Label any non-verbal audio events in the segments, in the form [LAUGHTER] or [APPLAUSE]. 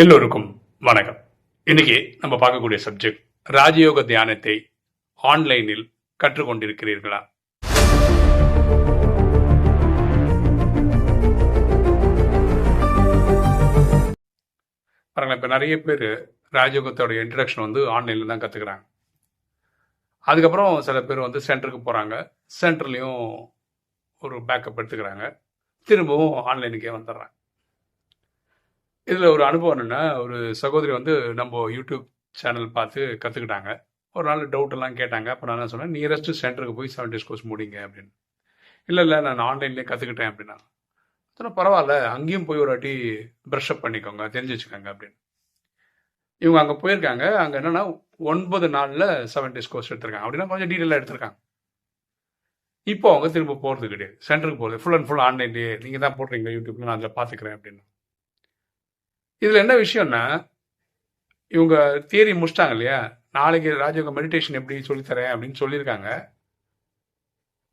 எல்லோருக்கும் வணக்கம். இன்னைக்கு நம்ம பார்க்கக்கூடிய சப்ஜெக்ட் ராஜயோக தியானத்தை ஆன்லைனில் கற்றுக்கொண்டிருக்கிறீர்களா? பாருங்களேன் இப்போ நிறைய பேர் ராஜயோகத்தோட இன்ட்ரடக்ஷன் வந்து ஆன்லைனில் தான் கற்றுக்குறாங்க அதுக்கப்புறம் சில பேர் வந்து சென்டருக்கு போகிறாங்க சென்டர்லேயும் ஒரு பேக்கப் எடுத்துக்கிறாங்க. திரும்பவும் ஆன்லைனுக்கே வந்துடுறாங்க. இதில் ஒரு அனுபவம் என்னென்னா ஒரு சகோதரி வந்து நம்ம யூடியூப் சேனல் பார்த்து கற்றுக்கிட்டாங்க ஒரு நாள் டவுட் எல்லாம் கேட்டாங்க. அப்போ நான் என்ன சொன்னேன் நியரஸ்ட் சென்டருக்கு போய் செவன் டேஸ் கோர்ஸ் முடிங்க அப்படின்னு. இல்லை இல்லை நான் ஆன்லைன்லேயே கற்றுக்கிட்டேன் அப்படின்னா. சொன்னால் பரவாயில்ல அங்கேயும் போய் ஒரு வாட்டி ப்ரஷ் அப் பண்ணிக்கோங்க தெரிஞ்சு வச்சுக்கோங்க அப்படின்னு. இவங்க அங்கே போயிருக்காங்க. அங்கே என்னென்னா ஒன்பது நாளில் செவன் டேஸ் கோர்ஸ் எடுத்திருக்காங்க. அப்படின்னா கொஞ்சம் டீட்டெயிலாக எடுத்திருக்காங்க. இப்போ அவங்க திரும்ப போகிறது கிடையாது. சென்டருக்கு போகிறது ஃபுல் அண்ட் ஃபுல் ஆன்லைன்லேயே நீங்கள் தான் போடுறீங்க யூடியூப்ல நான் அதில் பார்த்துக்கிறேன் அப்படின்னு. இதில் என்ன விஷயம்னா இவங்க தியரி முடிச்சிட்டாங்க இல்லையா? நாளைக்கு ராஜயோக மெடிடேஷன் எப்படி சொல்லித்தரேன் அப்படின்னு சொல்லியிருக்காங்க.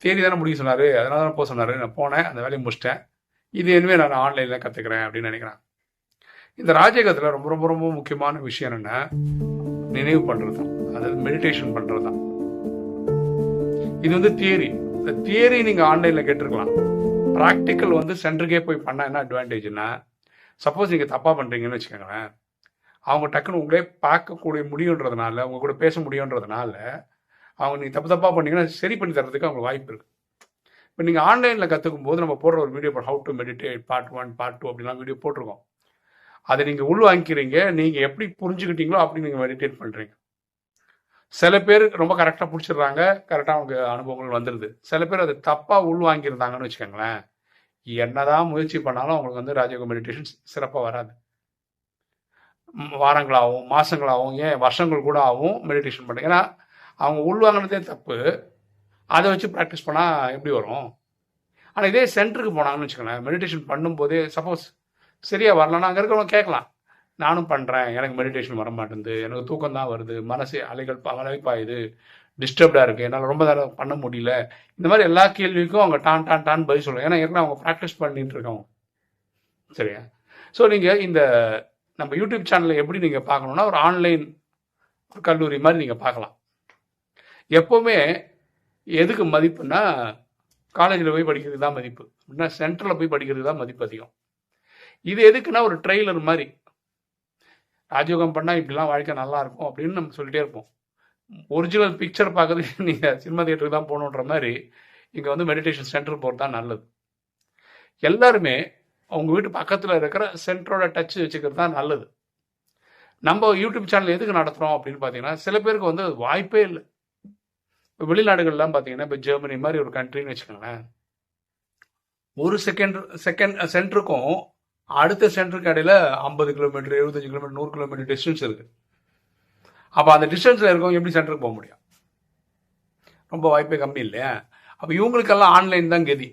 தியரி தானே முடிக்க சொன்னார். அதனால தான் போக சொன்னார். நான் போனேன். அந்த வேலையை முடிச்சிட்டேன். இது இனிமேல் நான் ஆன்லைனில் கற்றுக்கிறேன் அப்படின்னு நினைக்கிறேன் இந்த ராஜயோகத்தில் ரொம்ப ரொம்ப ரொம்ப முக்கியமான விஷயம் என்னென்னா நினைவு பண்ணுறது தான். அதாவது மெடிடேஷன் பண்ணுறது தான். இது வந்து தியரி இந்த தியரி நீங்கள் ஆன்லைனில் கேட்டிருக்கலாம். ப்ராக்டிக்கல் வந்து சென்டருக்கே போய் பண்ணால் என்ன அட்வான்டேஜ்னா சப்போஸ் நீங்கள் தப்பாக பண்ணுறீங்கன்னு வச்சுக்கோங்களேன். அவங்க டக்குன்னு உங்களே பார்க்கக்கூடிய முடியுன்றதுனால உங்க கூட பேச முடியுன்றதுனால அவங்க நீங்கள் தப்பு தப்பாக பண்ணீங்கன்னா சரி பண்ணி தரதுக்கு அவங்களுக்கு வாய்ப்பு இருக்குது இப்போ நீங்கள் ஆன்லைனில் கற்றுக்கும் போது நம்ம போடுற ஒரு video how to meditate part one part two அப்படிலாம் வீடியோ போட்டிருக்கோம். அதை நீங்கள் உள் வாங்கிக்கிறீங்க நீங்கள் எப்படி புரிஞ்சுக்கிட்டீங்களோ அப்படி நீங்கள் மெடிடேட் பண்ணுறீங்க சில பேர் ரொம்ப கரெக்டாக பிடிச்சிடுறாங்க கரெக்டாக அவங்க அனுபவங்கள் வந்துடுது சில பேர் அதை தப்பாக உள் வாங்கியிருந்தாங்கன்னு வச்சுக்கோங்களேன். என்னதான் முயற்சி பண்ணாலும் அவங்களுக்கு வந்து ராஜயோக மெடிடேஷன் சிறப்பாக வராது. வாரங்களாகவும் மாதங்களாகவும் ஏன் வருஷங்கள் கூட ஆகும் மெடிடேஷன் பண்ண ஏன்னா அவங்க உள்வாங்கினதே தப்பு. அதை வச்சு ப்ராக்டிஸ் பண்ணால் எப்படி வரும்? ஆனால் இதே சென்டருக்கு போனாங்கன்னு வச்சுக்கோங்களேன் மெடிடேஷன் பண்ணும்போதே சப்போஸ் சரியாக வரலன்னா அங்கே இருக்கிறவங்க கேட்கலாம். நானும் பண்ணுறேன் எனக்கு மெடிடேஷன் வர மாட்டேங்குது எனக்கு தூக்கம் தான் வருது. மனசு அலைகள் அலைப்பாயுது. டிஸ்டர்ப்டாக இருக்குது என்னால் ரொம்ப நேரம் பண்ண முடியல. இந்த மாதிரி எல்லா கேள்விக்கும் அவங்க டான் டான் டான் பதில் சொல்லுவாங்க ஏன்னா ஏற்கனவே அவங்க ப்ராக்டிஸ் பண்ணிட்டு இருக்காங்க சரியா? ஸோ நீங்கள் இந்த நம்ம யூடியூப் சேனலை எப்படி நீங்கள் பார்க்கணுன்னா ஒரு ஆன்லைன் ஒரு கல்லூரி மாதிரி நீங்கள் பார்க்கலாம். எப்போவுமே எதுக்கு மதிப்புன்னா காலேஜில் போய் படிக்கிறது தான் மதிப்பு. அப்படின்னா சென்டரில் போய் படிக்கிறது தான் மதிப்பு அதிகம். இது எதுக்குன்னா ஒரு ட்ரெய்லர் மாதிரி. ராஜயோகம் பண்ணால் இப்படிலாம் வாழ்க்கை நல்லா இருக்கும் அப்படின்னு நம்ம சொல்லிட்டே இருப்போம். ஒரிஜினல் பிக்சர் பார்க்கறதுக்கு நீங்கள் சினிமா தியேட்டருக்கு தான் போகணுன்ற மாதிரி இங்கே வந்து மெடிடேஷன் சென்டர் போகிறது தான் நல்லது. எல்லாருமே அவங்க வீட்டு பக்கத்தில் இருக்கிற சென்டரோட டச் வச்சுக்கிறது தான் நல்லது. நம்ம யூடியூப் சேனல் எதுக்கு நடத்துகிறோம் அப்படின்னு பார்த்தீங்கன்னா சில பேருக்கு வந்து அது வாய்ப்பே இல்லை. இப்போ வெளிநாடுகள்லாம் பார்த்தீங்கன்னா இப்போ ஜெர்மனி மாதிரி ஒரு கண்ட்ரின்னு வச்சுக்கோங்களேன். ஒரு செகண்ட் செகண்ட் சென்டருக்கும் அடுத்த சென்டருக்கு இடையில ஐம்பது கிலோமீட்டர் எழுபத்தஞ்சு கிலோமீட்டர் நூறு கிலோமீட்டர் டிஸ்டன்ஸ் இருக்குது அப்போ அந்த டிஸ்டன்ஸில் இருக்கவங்க எப்படி சென்டருக்கு போக முடியும்? ரொம்ப வாய்ப்பே கம்மி இல்லையா? அப்போ இவங்களுக்கெல்லாம் ஆன்லைன் தான் கதி.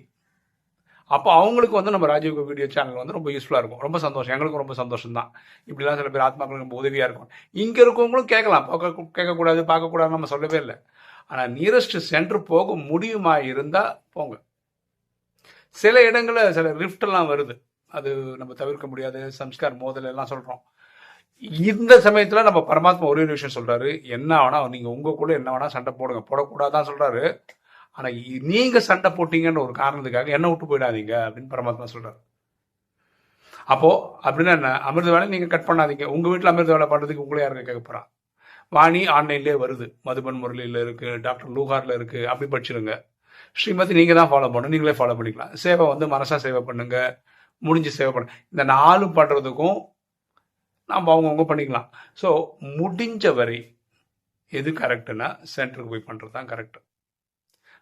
அப்போ அவங்களுக்கு வந்து நம்ம ராஜீவ் வீடியோ சேனல் வந்து ரொம்ப யூஸ்ஃபுல்லாக இருக்கும். ரொம்ப சந்தோஷம். எங்களுக்கும் ரொம்ப சந்தோஷம் தான் இப்படிலாம் சில பேர் ஆத்மாக்களுக்கு ரொம்ப உதவியாக இருக்கும். இங்கே இருக்கவங்களும் கேட்கலாம். பார்க்க கேட்கக்கூடாது பார்க்கக்கூடாதுன்னு நம்ம சொல்லவே இல்லை. ஆனால் நியரஸ்ட் சென்டர் போக முடியுமா இருந்தால் போங்க. சில இடங்களில் சில ரிஃப்டெல்லாம் வருது. அது நம்ம தவிர்க்க முடியாது. சம்ஸ்கார் மோதல் எல்லாம் சொல்கிறோம் இந்த சமயத்தில் நம்ம பரமாத்மா ஒரே ஒரு விஷயம் சொல்றாரு. என்ன வேணா நீங்கள் உங்கள் கூட என்ன வேணா சண்டை போடுங்க. போடக்கூடாதான் சொல்றாரு. ஆனால் நீங்கள் சண்டை போட்டீங்கன்ற ஒரு காரணத்துக்காக என்ன விட்டு போயிடாதீங்க அப்படின்னு பரமாத்மா சொல்றாரு. அப்போது அப்படின்னா என்ன? அமிர்த வேலை நீங்கள் கட் பண்ணாதீங்க. உங்கள் வீட்டில் அமிர்த வேலை பண்ணுறதுக்கு உங்களே யாருங்க கேட்க போகிறா வாணி ஆன்லைன்லேயே வருது. மதுபன் முரளியில் இருக்குது டாக்டர் லூகார்ல இருக்குது அப்படி படிச்சிருங்க. ஸ்ரீமதி நீங்கள் தான் ஃபாலோ பண்ணணும். நீங்களே ஃபாலோ பண்ணிக்கலாம். சேவை வந்து மனசா சேவை பண்ணுங்க. முடிஞ்சு சேவை பண்ண இந்த நாலு பண்ணுறதுக்கும் நம்ம அவங்கவுங்க பண்ணிக்கலாம். ஸோ முடிஞ்ச வரை எது கரெக்டுனா சென்டருக்கு போய் பண்ணுறது தான் கரெக்டு.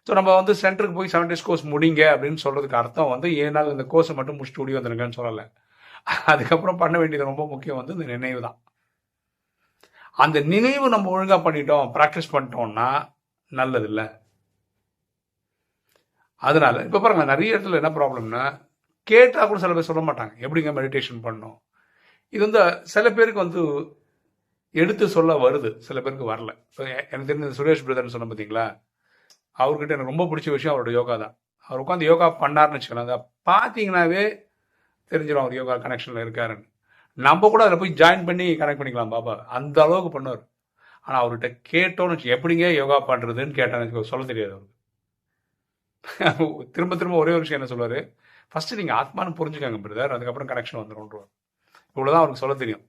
ஸோ நம்ம வந்து சென்டருக்கு போய் செவன் டேஸ் கோர்ஸ் முடிங்க அப்படின்னு சொல்கிறதுக்கு அர்த்தம் வந்து ஏனால் இந்த கோர்ஸை மட்டும் முடிச்சுட்டு ஓடி வந்துருங்கன்னு சொல்லலை. அதுக்கப்புறம் பண்ண வேண்டியது ரொம்ப முக்கியம் வந்து இந்த நினைவு தான். அந்த நினைவு நம்ம ஒழுங்காக பண்ணிட்டோம் ப்ராக்டிஸ் பண்ணிட்டோம்னா நல்லது இல்லை அதனால இப்போ பாருங்க நிறைய இடத்துல என்ன ப்ராப்ளம்னா கேட்டால் கூட சில பேர் சொல்ல மாட்டாங்க. எப்படிங்க மெடிடேஷன் பண்ணணும்? இது வந்து சில பேருக்கு வந்து எடுத்து சொல்ல வருது. சில பேருக்கு வரல. இப்போ எனக்கு தெரிஞ்ச சுரேஷ் பிரதர்னு சொன்ன பார்த்தீங்களா அவர்கிட்ட எனக்கு ரொம்ப பிடிச்ச விஷயம் அவரோட யோகா தான். அவர் உட்காந்து யோகா பண்ணாருன்னு வச்சுக்கலாம் அதை பார்த்தீங்கன்னாவே தெரிஞ்சிடும் அவர் யோகா கனெக்ஷனில் இருக்காருன்னு. நம்ம கூட அதில் போய் ஜாயின் பண்ணி கனெக்ட் பண்ணிக்கலாம் பாபா. அந்த அளவுக்கு பண்ணுவார். ஆனால் அவர்கிட்ட கேட்டோன்னு வச்சு, எப்படிங்க யோகா பண்ணுறதுன்னு கேட்டான்னு சொல்ல தெரியாது அவருக்கு. [LAUGHS] திரும்ப திரும்ப ஒரே ஒரு விஷயம் என்ன சொல்லுவார்? ஃபஸ்ட்டு நீங்கள் ஆத்மான்னு புரிஞ்சுக்கங்க பிரதர் அதுக்கப்புறம் கனெக்ஷன் வந்துடும்ன்றவர் இவ்வளோதான் அவருக்கு சொல்ல தெரியும்.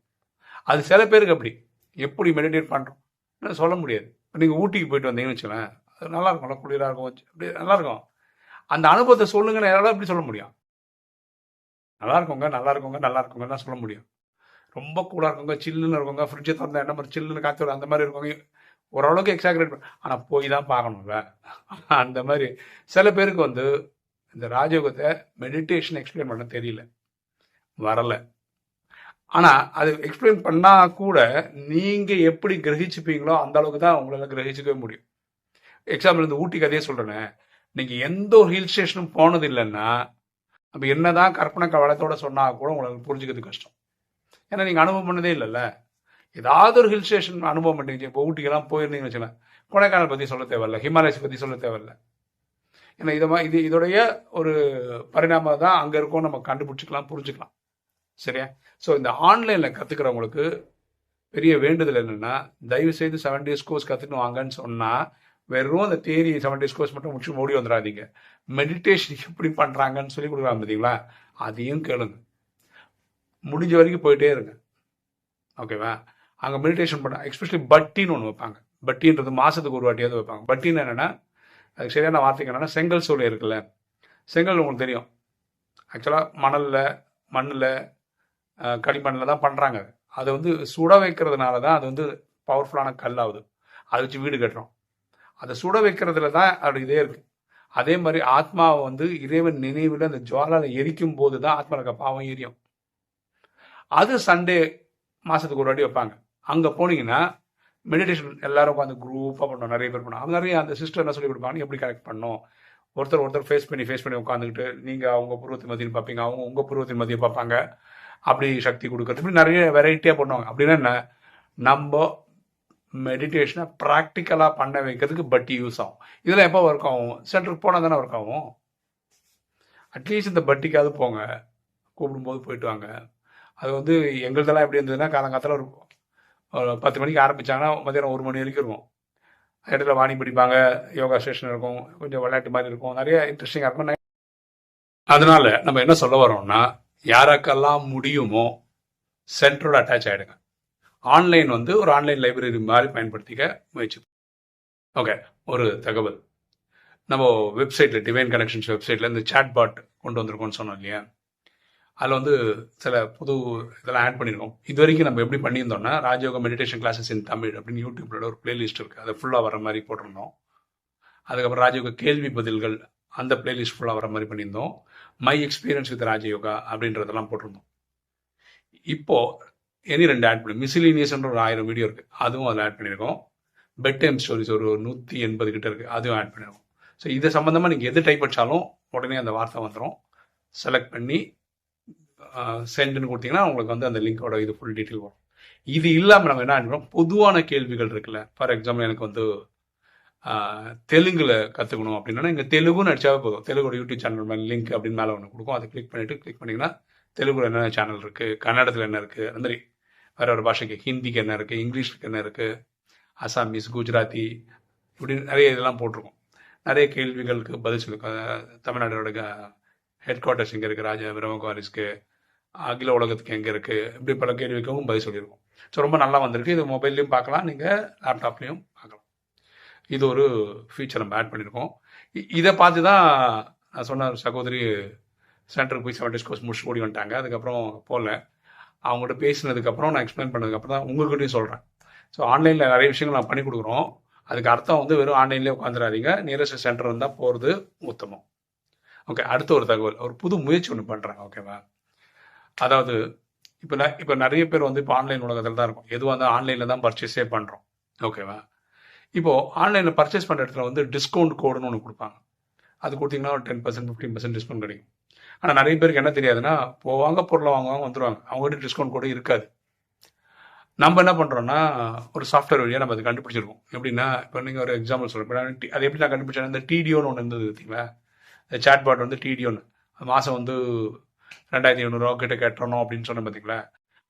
அது சில பேருக்கு அப்படி. எப்படி மெடிடேட் பண்ணுறோம் சொல்ல முடியாது. இப்போ நீங்கள் ஊட்டிக்கு போயிட்டு வந்தீங்கன்னு வச்சுக்கோங்களேன் அது நல்லா இருக்கும் குளிராக இருக்கும் அப்படி நல்லா இருக்கும் அந்த அனுபவத்தை சொல்லுங்கன்னு யாராலும் எப்படி சொல்ல முடியும். நல்லா இருக்குங்க நல்லா இருக்குங்க நல்லா இருக்குங்க தான் சொல்ல முடியும். ரொம்ப கூலாக இருக்குங்க சில்லுன்னு இருக்குங்க ஃப்ரிட்ஜை திறந்த என்ன மாதிரி சில்லுன்னு காற்று அந்த மாதிரி இருக்குங்க. ஓரளவுக்கு எக்ஸாக்ரேட் ஆனால் போய் தான் பார்க்கணும்ல [LAUGHS] அந்த மாதிரி. சில பேருக்கு வந்து இந்த ராஜயோகத்தை மெடிடேஷன் எக்ஸ்பிளைன் பண்ண தெரியல. வரலை. ஆனால் அது எக்ஸ்பிளைன் பண்ணால் கூட நீங்கள் எப்படி கிரகிச்சுப்பீங்களோ அந்த அளவுக்கு தான் உங்களால் கிரகிச்சிக்கவே முடியும். எக்ஸாம்பிள் இந்த ஊட்டி கதையே சொல்கிறேனே நீங்கள் எந்த ஒரு ஹில் ஸ்டேஷனும் போனது இல்லைன்னா நம்ம என்னதான் கற்பனை கவலத்தோடு சொன்னால் கூட உங்களுக்கு புரிஞ்சுக்கிறது கஷ்டம். ஏன்னா நீங்கள் அனுபவம் பண்ணதே இல்லைல்ல. ஏதாவது ஒரு ஹில் ஸ்டேஷன் அனுபவம் பண்ணிங்க இப்போ ஊட்டிக்கெல்லாம் போயிருந்தீங்கன்னு வச்சுக்கலாம் கொடைக்கானல் பற்றி சொல்ல தேவையில்ல. ஹிமாலயஸ் பற்றி சொல்ல தேவையில்ல. ஏன்னா இதை இது இதோடைய ஒரு பரிணாமம் தான் அங்கே இருக்கும் நம்ம கண்டுபிடிச்சிக்கலாம் புரிஞ்சுக்கலாம். சரியா? ஸோ இந்த ஆன்லைனில் கற்றுக்கிறவங்களுக்கு பெரிய வேண்டுதல் என்னென்னா தயவு செய்து செவன் டேஸ் கோர்ஸ் கற்றுட்டு வாங்கன்னு சொன்னால் வெறும் அந்த தேரி செவன் டேஸ் கோர்ஸ் மட்டும் முடிச்சு ஓடி வந்துடாதீங்க மெடிடேஷன் எப்படி பண்ணுறாங்கன்னு சொல்லி கொடுக்குறாங்க பார்த்தீங்களா அதையும் கேளுங்க. முடிஞ்ச வரைக்கும் போயிட்டே இருங்க. ஓகேவா அங்கே மெடிடேஷன் பண்ண எக்ஸ்பெஷலி பட்டின்னு ஒன்று வைப்பாங்க. பட்டின்றது மாதத்துக்கு ஒரு வாட்டியாவது வைப்பாங்க. பட்டின்னு என்னென்னா அதுக்கு சரியான வார்த்தைக்கு என்னென்னா செங்கல் சூளை இருக்குல்ல? செங்கல் உங்களுக்கு தெரியும். ஆக்சுவலாக மணலில் மண்ணில் களிமண்ணில் தான் பண்ணுறாங்க அதை வந்து சுட வைக்கிறதுனால தான் அது வந்து பவர்ஃபுல்லான கல் ஆகுது. அதை வச்சு வீடு கட்டுறோம். அதை சுட வைக்கிறதுல தான் அது இதே இருக்குது அதே மாதிரி ஆத்மாவை வந்து இறைவன் நினைவில் அந்த ஜுவாலால எரிக்கும் போது தான் ஆத்மா இருக்க பாவம் எரியும். அது சண்டே மாதத்துக்கு ஒரு வாட்டி வைப்பாங்க. அங்கே போனீங்கன்னா மெடிடேஷன் எல்லாரும் உட்காந்து குரூப்பாக பண்ணோம் நிறைய பேர் பண்ணோம் அவங்க நிறைய அந்த சிஸ்டர் என்ன சொல்லி கொடுப்பாங்க. எப்படி கரெக்ட் பண்ணணும்? ஒருத்தர் ஒருத்தர் ஃபேஸ் பண்ணி ஃபேஸ் பண்ணி உட்காந்துக்கிட்டு நீங்கள் அவங்க புருவத்தின் மதியம் பார்ப்பீங்க. அவங்க உங்கள் புருவத்தின் மதியம் பார்ப்பாங்க. அப்படி சக்தி கொடுக்கறது. இப்படி நிறைய வெரைட்டியாக பண்ணுவாங்க. அப்படின்னா என்ன நம்ம மெடிடேஷனை ப்ராக்டிக்கலாக பண்ண வைக்கிறதுக்கு பட்டி யூஸ் ஆகும். இதில் எப்போ ஒர்க் ஆகும்? சென்டருக்கு போனால் தானே ஒர்க் ஆகும்? அட்லீஸ்ட் இந்த பட்டிக்காவது போங்க. கூப்பிடும்போது போயிட்டு வாங்க. அது வந்து எங்களுதெல்லாம் எப்படி இருந்ததுன்னா காலங்காலத்தில் ஒரு பத்து மணிக்கு ஆரம்பித்தாங்கன்னா மதியானம் ஒரு மணி வரைக்கும் இருக்கும். இடத்துல வாணி பிடிப்பாங்க யோகா ஸ்டேஷன் இருக்கும் கொஞ்சம் விளையாட்டு மாதிரி இருக்கும். நிறைய இன்ட்ரெஸ்டிங்காக இருக்கும். அதனால நம்ம என்ன சொல்ல வரோம்னா யாருக்கெல்லாம் முடியுமோ சென்டரோட அட்டாச் ஆகிடுங்க ஆன்லைன் வந்து ஒரு ஆன்லைன் லைப்ரரி மாதிரி பயன்படுத்திக்க முயற்சி ஓகே ஒரு தகவல். நம்ம வெப்சைட்டில் டிவைன் கனெக்ஷன்ஸ் வெப்சைட்டில் இந்த சாட்பாட் பாட் கொண்டு வந்திருக்கோம்னு சொன்னோம் இல்லையா? அதில் வந்து சில புது இதெல்லாம் ஆட் பண்ணியிருக்கோம் இது வரைக்கும் நம்ம எப்படி பண்ணியிருந்தோம்னா Rajayoga meditation classes in Tamil அப்படின்னு யூடியூப்ல ஒரு பிளேலிஸ்ட் இருக்குது அதை ஃபுல்லாக வர மாதிரி போட்டிருந்தோம். அதுக்கப்புறம் ராஜயோக கேள்வி பதில்கள் அந்த பிளேலிஸ்ட் ஃபுல்லாக வர மாதிரி பண்ணியிருந்தோம். மை எக்ஸ்பீரியன்ஸ் வித் ராஜயோகா அப்படின்றதெல்லாம் போட்டிருந்தோம். இப்போது இனி ரெண்டு ஆட் பண்ணி. மிசிலீனியஸ்ன்ற ஒரு ஆயிரம் வீடியோ இருக்குது அதுவும் அதில் ஆட் பண்ணியிருக்கோம். பெட் டைம் ஸ்டோரிஸ் ஒரு நூற்றி எண்பது கிட்ட இருக்குது அதுவும் ஆட் பண்ணியிருக்கோம். ஸோ இது சம்மந்தமாக நீங்கள் எது டைப் அடிச்சாலும் உடனே அந்த வார்த்தை வந்துடும் செலக்ட் பண்ணி சென்ட்னு கொடுத்தீங்கன்னா உங்களுக்கு வந்து அந்த லிங்கோட இது ஃபுல் டீட்டெயில் வரும். இது இல்லாமல் நம்ம என்ன பண்ணுறோம் பொதுவான கேள்விகள் இருக்குல்ல. ஃபார் எக்ஸாம்பிள் எனக்கு வந்து தெலுங்கில் கற்றுக்கணும் அப்படின்னா இங்கே தெலுங்கு நடிச்சாவே போதும். தெலுங்கோட யூடியூப் சேனல் மேலே லிங்க் அப்படின்னு மேலே ஒன்று கொடுக்கும். அதை கிளிக் பண்ணிட்டு கிளிக் பண்ணிங்கன்னா தெலுங்குல என்னென்ன சேனல் இருக்குது கன்னடத்தில் என்ன இருக்குது அந்த மாதிரி வேற ஒரு பாஷைக்கு ஹிந்திக்கு என்ன இருக்குது இங்கிலீஷ்க்கு என்ன இருக்குது அசாமீஸ் குஜராத்தி இப்படி நிறைய இதெல்லாம் போட்டிருக்கோம். நிறைய கேள்விகளுக்கு பதில் சொல்லி தமிழ்நாடோட ஹெட் குவார்ட்டர்ஸ் எங்கே இருக்குது ராஜா பிரம்மகுமாரிஸ்க்கு அகில உலகத்துக்கு எங்கே இருக்குது இப்படி பல கேள்விக்கும் பதில் சொல்லியிருக்கோம். ஸோ ரொம்ப நல்லா வந்திருக்கு. இது மொபைல்லையும் பார்க்கலாம். நீங்கள் லேப்டாப்லேயும் இது ஒரு ஃபீச்சர் நம்ம ஆட் பண்ணியிருக்கோம் இதை பார்த்து தான் நான் சொன்ன சகோதரி சென்டருக்கு போய் செவன் டேஸ் கோர்ஸ் முடிச்சு ஓடி வந்துட்டாங்க. அதுக்கப்புறம் போகல. அவங்கள்ட்ட பேசினதுக்கப்புறம் நான் எக்ஸ்பிளைன் பண்ணதுக்கப்புறம் தான் உங்கள்கிட்டயும் சொல்கிறேன் ஸோ ஆன்லைனில் நிறைய விஷயங்கள் நான் பண்ணி கொடுக்குறோம். அதுக்கு அர்த்தம் வந்து வெறும் ஆன்லைன்லேயே உட்காந்துடாதீங்க நியரஸ்ட் சென்டர் இருந்தால் போகிறது உத்தமம். ஓகே அடுத்த ஒரு தகவல். ஒரு புது முயற்சி ஒன்று பண்ணுறாங்க ஓகேவா அதாவது இப்போ இப்போ நிறைய பேர் வந்து இப்போ ஆன்லைன் உலகத்தில் தான் இருக்கும். எதுவாக இருந்தால் ஆன்லைனில் தான் பர்ச்சேஸே பண்ணுறோம் ஓகேவா இப்போது ஆன்லைனில் பர்ச்சேஸ் பண்ணுற இடத்துல வந்து டிஸ்கவுண்ட் கோடுன்னு ஒன்று கொடுப்பாங்க. அது கொடுத்தீங்கன்னா ஒரு ten percent fifteen percent discount கிடைக்கும். ஆனால் நிறைய பேருக்கு என்ன தெரியாதுன்னா போவாங்க பொருளை வாங்குவாங்க வந்துடுவாங்க அவங்ககிட்ட டிஸ்கவுண்ட் கூட இருக்காது. நம்ம என்ன பண்ணுறோம்னா ஒரு சாஃப்ட்வேர் வழியாக நம்ம அதை கண்டுபிடிச்சிருக்கோம் எப்படின்னா இப்போ நீங்கள் ஒரு எக்ஸாம்பிள் சொல்கிறேன் அது எப்படி நான் கண்டுபிடிச்சேன் இந்த டிடிஓன்னு ஒன்று இருந்தது பார்த்தீங்களா இந்த சேட் பாட் வந்து டிடிஓன்னு மாதம் வந்து ரெண்டாயிரத்தி ஐநூறுரூவா கிட்ட கட்டணும் அப்படின்னு சொன்னேன் பார்த்தீங்களா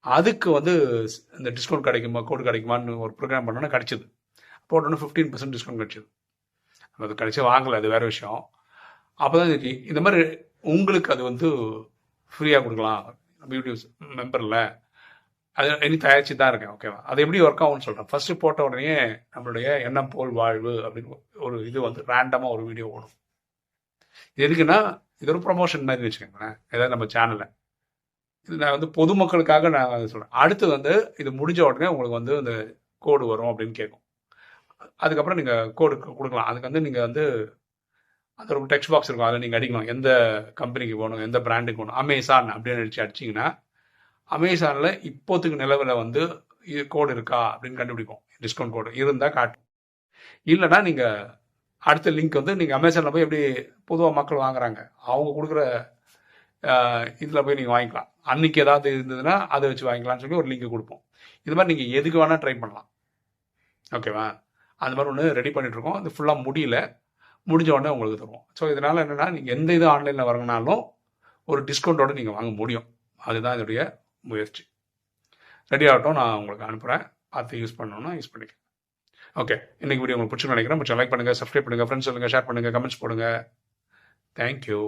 அதுக்கு வந்து இந்த டிஸ்கவுண்ட் கிடைக்குமா கோடு கிடைக்குமான்னு ஒரு ப்ரோக்ராம் பண்ணோன்னா கிடச்சிது. போட்டோன்னு ஃபிஃப்டீன் பர்சன்ட் டிஸ்கவுண்ட் கிடச்சிது. அது கிடைச்சி வாங்கலை அது வேறு விஷயம். அப்போ தான் இந்த மாதிரி உங்களுக்கு அது வந்து ஃப்ரீயாக கொடுக்கலாம். நம்ம யூடியூப் மெம்பரில் அது இனி தயாரிச்சு தான் இருக்கேன் ஓகேவா அது எப்படி ஒர்க் ஆகும்னு சொல்கிறேன் ஃபஸ்ட்டு போட்ட உடனே நம்மளுடைய எண்ணம் போல் வாழ்வு அப்படின்னு ஒரு இது வந்து ரேண்டமாக ஒரு வீடியோ ஓடும். இது எதுக்குன்னா இது ஒரு ப்ரொமோஷன் மாதிரி வச்சுக்கோங்களேன். ஏதாவது நம்ம சேனலில் இது நான் வந்து பொதுமக்களுக்காக நான் சொல்கிறேன் அடுத்து வந்து இது முடிஞ்ச உடனே உங்களுக்கு வந்து இந்த கோடு வரும் அப்படின்னு கேட்கும். அதுக்கப்புறம் நீங்கள் கோடு கொடுக்கலாம். அதுக்கு வந்து நீங்கள் வந்து அது ஒரு டெக்ஸ்ட் பாக்ஸ் இருக்கும். அதில் நீங்கள் அடிக்கணும் எந்த கம்பெனிக்கு போகணும் எந்த பிராண்டுக்கு போகணும். அமேசான் அப்படின்னு நினச்சி அடிச்சிங்கன்னா அமேசானில் இப்போத்துக்கு நிலவில் வந்து கோடு இருக்கா அப்படின்னு கண்டுபிடிப்போம். டிஸ்கவுண்ட் கோடு இருந்தால் காட்டும் இல்லைனா நீங்கள் அடுத்த லிங்க் வந்து நீங்கள் அமேசானில் போய் எப்படி பொதுவாக மக்கள் வாங்குறாங்க. அவங்க கொடுக்குற இதில் போய் நீங்கள் வாங்கிக்கலாம். அன்னைக்கு ஏதாவது இருந்ததுன்னா அதை வச்சு வாங்கிக்கலாம்னு சொல்லி ஒரு லிங்க் கொடுப்போம். இது மாதிரி நீங்கள் எதுக்கு வேணால் ட்ரை பண்ணலாம். ஓகேவா அந்த மாதிரி ஒன்று ரெடி பண்ணிகிட்ருக்கோம் அது ஃபுல்லாக முடியல. முடிஞ்ச உடனே உங்களுக்கு தருவோம். ஸோ இதனால் என்னென்னா நீங்கள் எந்த இது ஆன்லைனில் வாங்கினாலும் ஒரு டிஸ்கவுண்ட்டோடு நீங்கள் வாங்க முடியும். அதுதான் இதோடைய முயற்சி. ரெடி ஆகட்டும் நான் உங்களுக்கு அனுப்புகிறேன் பார்த்து யூஸ் பண்ணணும்னா யூஸ் பண்ணிக்கலாம் ஓகே இன்றைக்கி வீடியோ உங்களுக்கு பிடிச்சி நினைக்கிறேன். கொஞ்சம் லைக் பண்ணுங்கள் சப்ஸ்கிரைப் பண்ணுங்கள் ஃப்ரெண்ட்ஸ் சொல்லுங்கள் ஷேர் பண்ணுங்கள் கமெண்ட்ஸ் போடுங்க. தேங்க்யூ